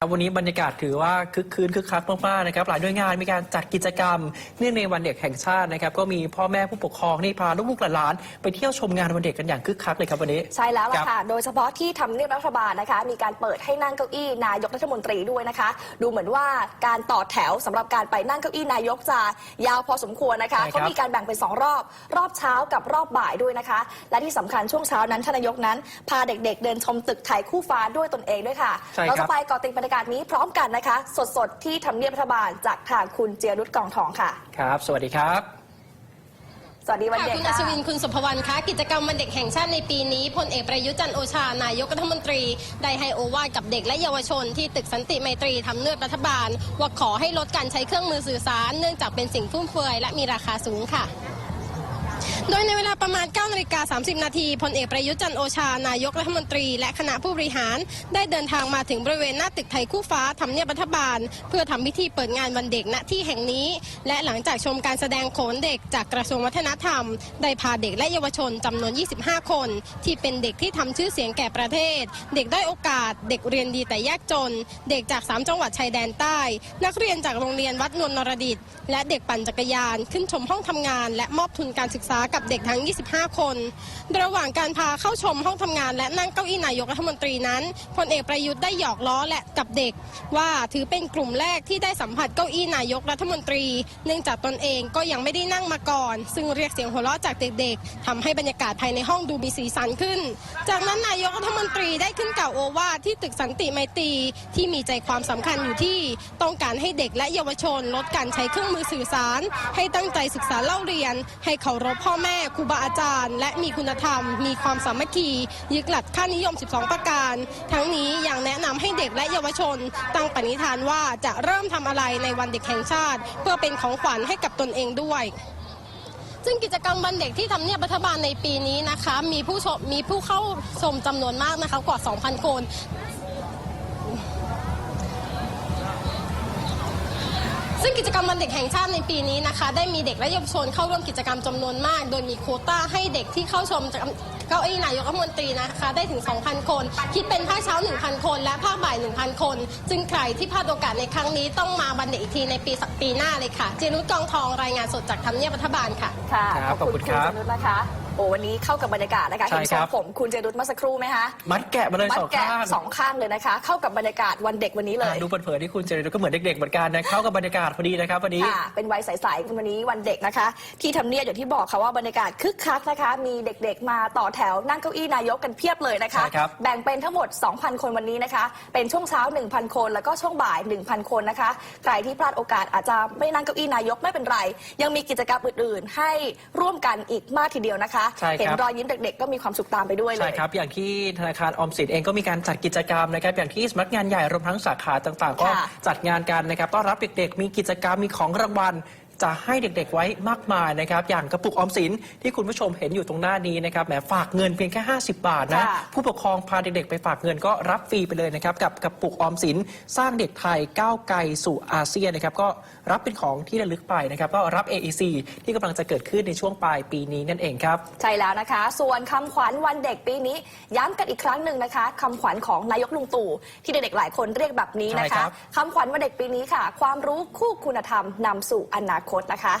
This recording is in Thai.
ครับวันนี้บรรยากาศถือว่าคึกคืนคึกคักมากๆนะครับหลายหน่วยงานมีการจัดกิจกรรมเนื่องในวันเด็กแห่งชาตินะครับก็มีพ่อแม่ผู้ปกครองนี่พาลูกๆหลานๆไปเที่ยวชมงานวันเด็กกันอย่างคึกคักเลยครับวันนี้ ใช่แล้วครัล่ะบค่ะ โดยเฉพาะที่ทำเนียบรัฐบาลนะคะ มีการเปิดให้นั่งเก้าอี้นายกรัฐมนตรีด้วยนะคะ ดูเหมือนว่าการต่อแถวสำหรับการไปนั่งเก้าอี้นายกจะยาวพอสมควรนะคะใช่ครับเขามีการแบ่งเป็น2รอบ รอบเช้ากับรอบบ่ายด้วยนะคะ และที่สำคัญช่วงเช้านั้นท่านนายกนั้น พาเด็ก ๆ เดินชมตึกไทยคู่ฟ้าด้วยตนเองด้วยค่ะใช่ครับเราจะไปเกาะติดบรรยากาศนี้พร้อมกันนะคะ สดๆ ที่ทำเนียบรัฐบาลจากทางคุณเจียรุตกองทองค่ะ ครับ สวัสดีครับ สวัสดีวันค่ะเด็กคุณอัค่ะศวิน คุณสุภวรรณคะกิจกรรมวันเด็กแห่งชาติในปีนี้พลเอกประยุทธ์จันทร์โอชา นายกรัฐมนตรี ได้ให้โอวาทกับเด็กและเยาวชนที่ตึกสันติไมตรีทำเนียบรัฐบาล ว่าขอให้ลดการใช้เครื่องมือสื่อสาร เนื่องจากเป็นสิ่งฟุ่มเฟือยและมีราคาสูงค่ะ โดยในเวลาประมาณ9นาฬิกา30 นาทีพลเอกประยุทธ์จันโอชา นายกรัฐมนตรี และคณะผู้บริหาร ได้เดินทางมาถึงบริเวณหน้าตึกไทยคู่ฟ้าทำเนียบรัฐบาล เพื่อทำพิธีเปิดงานวันเด็กณที่แห่งนี้ และหลังจากชมการแสดงโขนเด็กจากกระทรวงวัฒนธรรม ได้พาเด็กและเยาวชนจำนวน 25 คน ที่เป็นเด็กที่ทำชื่อเสียงแก่ประเทศ เด็กได้อยโอกาส เด็กเรียนดีแต่ยากจน เด็กจาก 3 จังหวัดชายแดนใต้ นักเรียนจากโรงเรียนวัดนวลนรดิตและเด็กปั่นจักรยาน ขึ้นชมห้องทำงาน และมอบทุนการศึกษากับับเด็กทั้ง 25 คน ระหว่างการพาเข้าชมห้องทำงาน และนั่งเก้าอี้นายกรัฐมนตรีนั้นพลเอกประยุทธ์ได้หยอกล้อและกับเด็ก ว่าถือเป็นกลุ่มแรกที่ได้สัมผัสเก้าอี้นายกรัฐมนตรี เนื่องจากตนเองก็ยังไม่ได้นั่งมาก่อน ซึ่งเรียกเสียงหัวเราะจากเด็กๆทำให้บรรยากาศภายในห้องดูมีสีสันขึ้น จากนั้นนายกรัฐมนตรีได้ขึ้นกล่าวโอวาทที่ตึกสันติไมตรีที่มีใจความสำคัญอยู่ที่ต้องการให้เด็กและเยาวชน ลดการใช้เครื่องมือสื่อสาร ให้ตั้งใจศึกษาเล่าเรียน ให้เคารพพ่อแม่แม่ครูบาอาจารย์ และมีคุณธรรม มีความสามัคคียึดหลักค่านิยม 12 ประการ ทั้งนี้ยังแนะนำให้เด็กและเยาวชน ตั้งปณิธานว่าจะเริ่มทำอะไรในวันเด็กแห่งชาติ เพื่อเป็นของขวัญให้กับตนเองด้วยซึ่งกิจกรรมวันเด็กที่ทำเนียบรัฐบาลในปีนี้นะคะ มีผู้ชมมีผู้เข้าชมจำนวนมากนะคะกว่า 2,000 คน ซึ่งกิจกรรมวันเด็กแห่งชาติในปีนี้นะคะ ได้มีเด็กและเยาวชนเข้าร่วมกิจกรรมจำนวนมาก โดยมีโควต้าให้เด็กที่เข้าชมเก้าอี้นายกรัฐมนตรีนะคะ ได้ถึง 2,000 คน คิดเป็นภาคเช้า 1,000 คน และภาคบ่าย 1,000 คน ซึ่งใครที่พลาดโอกาสในครั้งนี้ต้องมาวันเด็กอีกทีในปีปีหน้าเลยค่ะ เจนุชกองทองรายงานสดจากทำเนียบรัฐบาลค่ะค่ะครับขอบคุณครับเจนุชนะคะ โอ้วันนี้เข้ากับบรรยากาศนะคะใช่เห็นทครรังบผมคุณเจนุชเมื่อสักครู่ไหมคะมัดแกะมาเลยมัดสองแกะข้างสองข้างเลยนะคะ เข้ากับบรรยากาศวันเด็กวันนี้เลย อ่าดูเผินๆที่คุณเจริญก็เหมือนเด็กๆเหมือนกันนะเข้ากับบรรยากาศพอดีนะครับวันนี้ ค่ะ เป็นวัยใสๆวันนี้วันเด็กนะคะ ที่ทำเนียบอย่างที่บอกค่ะว่าบรรยากาศคึกคักนะคะ มีเด็กๆ มาต่อแถวนั่งเก้าอี้นายกกันเพียบเลยนะคะ ใช่ครับแบ่งเป็นทั้งหมด 2,000 คนวันนี้นะคะ เป็นช่วงเช้า 1,000 คน แล้วก็ช่วงบ่าย 1,000 คนนะคะ ใครที่พลาดโอกาสอาจจะไม่นั่งเก้าอี้นายกไม่เป็นไร ยังมีกิจกรรมอื่นๆ ให้ร่วมกันอีกมากทีเดียวนะคะใช่ครับ เห็นรอยยิ้มเด็กๆ ก็มีความสุขตามไปด้วยเลใช่ยครับ อย่างที่ธนาคารออมสินเองก็มีการจัดกิจกรรมนะครับ อย่างที่สำนักงานใหญ่รวมทั้งสาขาต่างๆ ก็ค่ะจัดงานกันนะครับ ต้อนรับเด็กๆ มีกิจกรรม มีของรางวัล จะให้เด็กๆไว้มากมายนะครับ อย่างกระปุกออมสินที่คุณผู้ชมเห็นอยู่ตรงหน้านี้นะครับแหมฝากเงินเพียงแค่ 50 บาทนะ ค่ะผู้ปกครองพาเด็กๆไปฝากเงินก็รับฟรีไปเลยนะครับ กับกระปุกออมสินสร้างเด็กไทยก้าวไกลสู่อาเซียนนะครับ ก็รับเป็นของที่ระลึกไปนะครับ ก็รับ AEC ที่กำลังจะเกิดขึ้นในช่วงปลายปีนี้นั่นเองครับ ใช่แล้วนะคะ ส่วนคำขวัญวันเด็กปีนี้ ย้ำกันอีกครั้งหนึ่งนะคะคำขวัญของนายกลุงตู่ที่เด็กๆหลายคนเรียกแบบนี้นะใช่ครัคะบ คำขวัญวันเด็กปีนี้ค่ะ ความรู้คู่คุณธรรมนำสู่อนาคตนะคะ